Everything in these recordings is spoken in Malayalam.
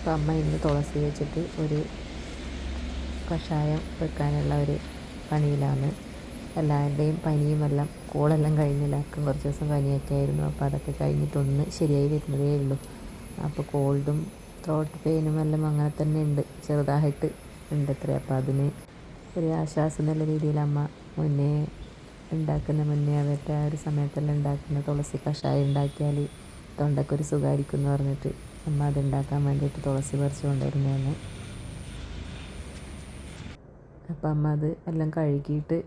അപ്പം അമ്മ ഇന്ന് തുളസി വെച്ചിട്ട് ഒരു കഷായം വെക്കാനുള്ള ഒരു പണിയിലാണ്. എല്ലാവരുടെയും പനിയും എല്ലാം കോളെല്ലാം കഴിഞ്ഞില്ല അക്കം കുറച്ച് ദിവസം പനിയൊക്കെ ആയിരുന്നു. അപ്പോൾ അതൊക്കെ കഴിഞ്ഞിട്ടൊന്ന് ശരിയായി വരുന്നതേ ഉള്ളൂ. അപ്പോൾ കോൾഡും ത്രോട്ട് പെയിനും എല്ലാം അങ്ങനെ തന്നെ ഉണ്ട്. ചെറുതായിട്ട് ഉണ്ട് അത്രേ. അപ്പോൾ അതിന് ഒരു ആശ്വാസം നല്ല രീതിയിൽ അമ്മ മുന്നേ ഉണ്ടാക്കുന്ന മുന്നേ അവരുടെ ആ ഒരു സമയത്തെല്ലാം ഉണ്ടാക്കുന്ന തുളസി കഷായം ഉണ്ടാക്കിയാൽ തൊണ്ടക്കൊരു സുഖമായിരിക്കും എന്ന് പറഞ്ഞിട്ട് അമ്മ അത് ഉണ്ടാക്കാൻ വേണ്ടിയിട്ട് തുളസി പറിച്ച് കൊണ്ടുവരുന്നതാണ്. അപ്പം അമ്മ അത് എല്ലാം കഴുകിയിട്ട്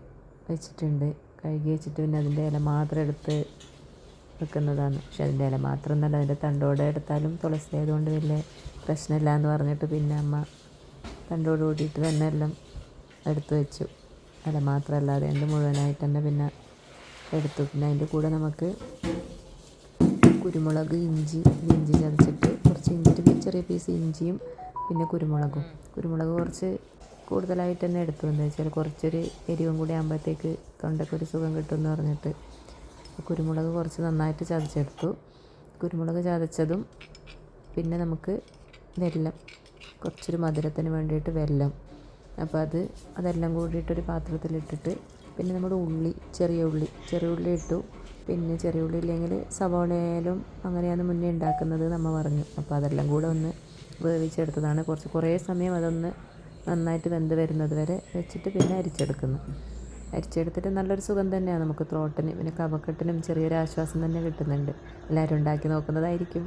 വെച്ചിട്ടുണ്ട്. കഴുകി വെച്ചിട്ട് പിന്നെ അതിന്റെ ഇല മാത്രം എടുത്ത് വെക്കുന്നതാണ്. പക്ഷെ അതിന്റെ ഇല മാത്രമൊന്നുമല്ല അതിന്റെ തണ്ടോടെ എടുത്താലും തുളസി ആയതുകൊണ്ട് വലിയ പ്രശ്നമില്ല എന്ന് പറഞ്ഞിട്ട് പിന്നെ അമ്മ തണ്ടോട് കൂടിയിട്ട് തന്നെ എല്ലാം എടുത്ത് വെച്ചു. ഇല മാത്രമല്ലാതെ എന്റെ മുഴുവനായിട്ട് തന്നെ പിന്നെ എടുത്തു. പിന്നെ അതിന്റെ കൂടെ നമുക്ക് കുരുമുളക് ഇഞ്ചി ഇഞ്ചി ചതച്ചിട്ട് കുറച്ച് ഇഞ്ചി ചെറിയ പീസ് ഇഞ്ചിയും പിന്നെ കുരുമുളകും. കുരുമുളക് കുറച്ച് കൂടുതലായിട്ട് തന്നെ എടുത്തു. എന്താ വെച്ചാൽ കുറച്ചൊരു എരിവും കൂടി ആകുമ്പോഴത്തേക്ക് തൊണ്ടയ്ക്കൊരു സുഖം കിട്ടുമെന്ന് പറഞ്ഞിട്ട് കുരുമുളക് കുറച്ച് നന്നായിട്ട് ചതച്ചെടുത്തു. കുരുമുളക് ചതച്ചതും പിന്നെ നമുക്ക് വെല്ലം കുറച്ചൊരു മധുരത്തിന് വേണ്ടിയിട്ട് വെല്ലം. അപ്പോൾ അത് അതെല്ലാം കൂടിയിട്ടൊരു പാത്രത്തിലിട്ടിട്ട് പിന്നെ നമ്മുടെ ഉള്ളി ചെറിയ ഉള്ളി ചെറിയ ഉള്ളി ഇട്ടു. പിന്നെ ചെറിയ ഉള്ളി ഇല്ലെങ്കിൽ സവോളയിലും അങ്ങനെയാണ് മുന്നേ ഉണ്ടാക്കുന്നത് നമ്മൾ പറഞ്ഞു. അപ്പോൾ അതെല്ലാം കൂടെ ഒന്ന് വേവിച്ചെടുത്തതാണ്. കുറച്ച് കുറേ സമയം അതൊന്ന് നന്നായിട്ട് വെന്ത് വരുന്നത് വരെ വെച്ചിട്ട് പിന്നെ അരിച്ചെടുക്കുന്നു. അരിച്ചെടുത്തിട്ട് നല്ലൊരു സുഖം തന്നെയാണ് നമുക്ക്. ത്രോട്ടിന് പിന്നെ കഫക്കെട്ടിനും ചെറിയൊരു ആശ്വാസം തന്നെ കിട്ടുന്നുണ്ട്. എല്ലാവരും ഉണ്ടാക്കി നോക്കുന്നതായിരിക്കും.